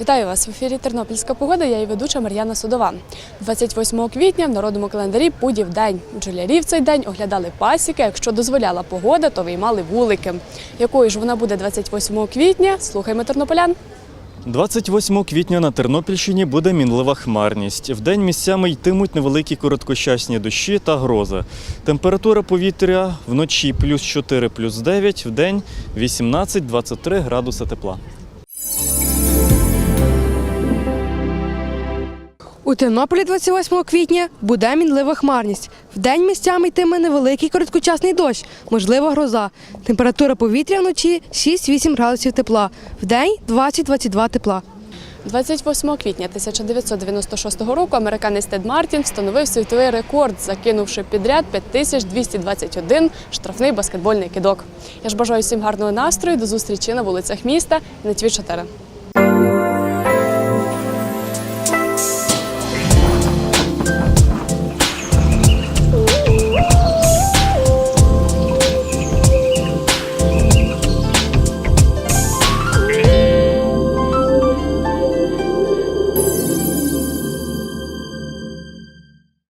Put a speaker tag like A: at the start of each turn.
A: Вітаю вас в ефірі Тернопільська погода. Я її ведуча Мар'яна Судова. 28 квітня в народному календарі Пудів день. Бджолярі в цей день оглядали пасіки. Якщо дозволяла погода, то виймали вулики. Якою ж вона буде 28 квітня? Слухаймо тернополян.
B: 28 квітня на Тернопільщині буде мінлива хмарність. Вдень місцями йтимуть невеликі короткочасні дощі та гроза. Температура повітря вночі плюс 4, плюс 9, вдень 18-23 градуси тепла.
C: У Тернополі 28 квітня буде мінлива хмарність. Вдень місцями йтиме невеликий короткочасний дощ, можлива гроза. Температура повітря вночі 6-8 градусів тепла. Вдень 20-22 тепла.
A: 28 квітня 1996 року американець Тед Мартін встановив світовий рекорд, закинувши підряд 5221 штрафний баскетбольний кидок. Я ж бажаю всім гарного настрою. До зустрічі на вулицях міста на Тві 4